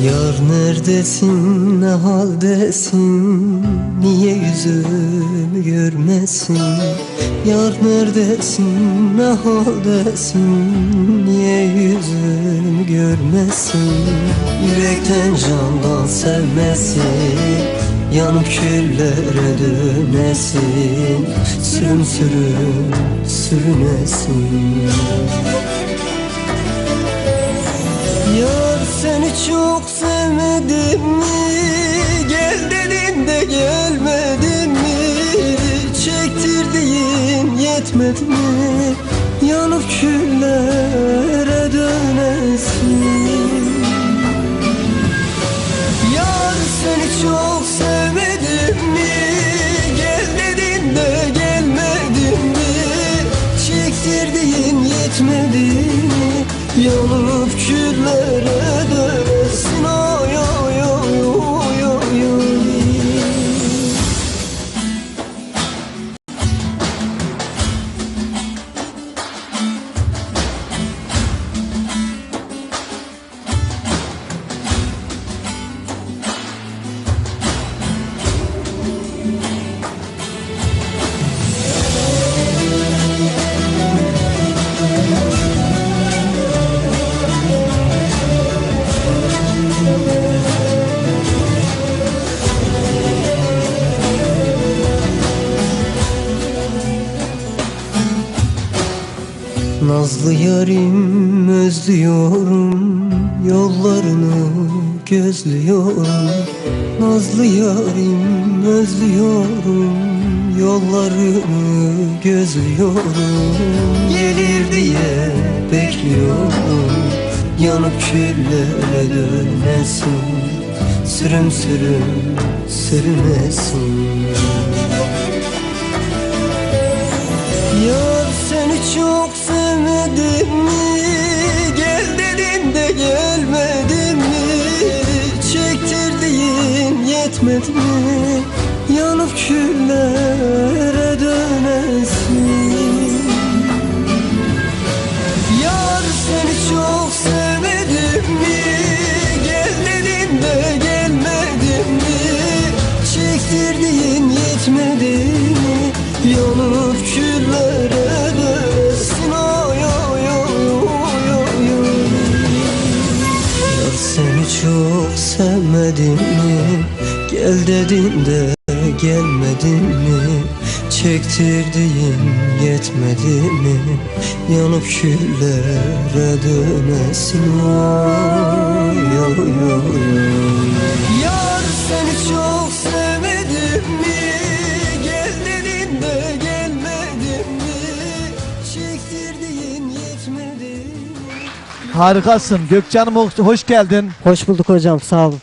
Neredesin ne haldesin? Niye yüzümü görmesin? Yar neredesin ne haldesin? Niye yüzümü görmesin? Yürekten candan sevmesin Yanıp küllere dönesin Sürüm sürüm sürünesin. Yar seni çok sevmedim mi? Gel dedim de gelmedin mi? Çektirdiğin yetmedi mi? Yanıp küllere dönesin Yar seni çok sevmedim mi? Gel dedim de gelmedin mi? Çektirdiğin yetmedi mi? Yanıp küllere Nazlı yarim özlüyorum Yollarını gözlüyorum. Nazlı yarim özlüyorum Yollarını gözlüyorum. Gelir diye bekliyorum Yanıp küllere dönmesin. Sürüm sürüm sürmesin sevmedim mi? Gel dedim de gelmedin mi? Çektirdiğin yetmedi mi? Yanıp küllere dönesin Yar seni çok sevmedim mi? Gel dedim de gelmedin mi? Çektirdiğin yetmedi mi? Yanıp küllere sevmedim mi? Gel dedim de gelmedin mi? Çektirdiğin yetmedi mi? Yanıp küllere dönesin Oy oy oy oy Yar seni çok sevmedim mi? Gel dedim de gelmedin mi? Çektirdiğin yetmedi mi? Harikasın. Gökcan'ım hoş geldin. Hoş bulduk hocam sağ olun.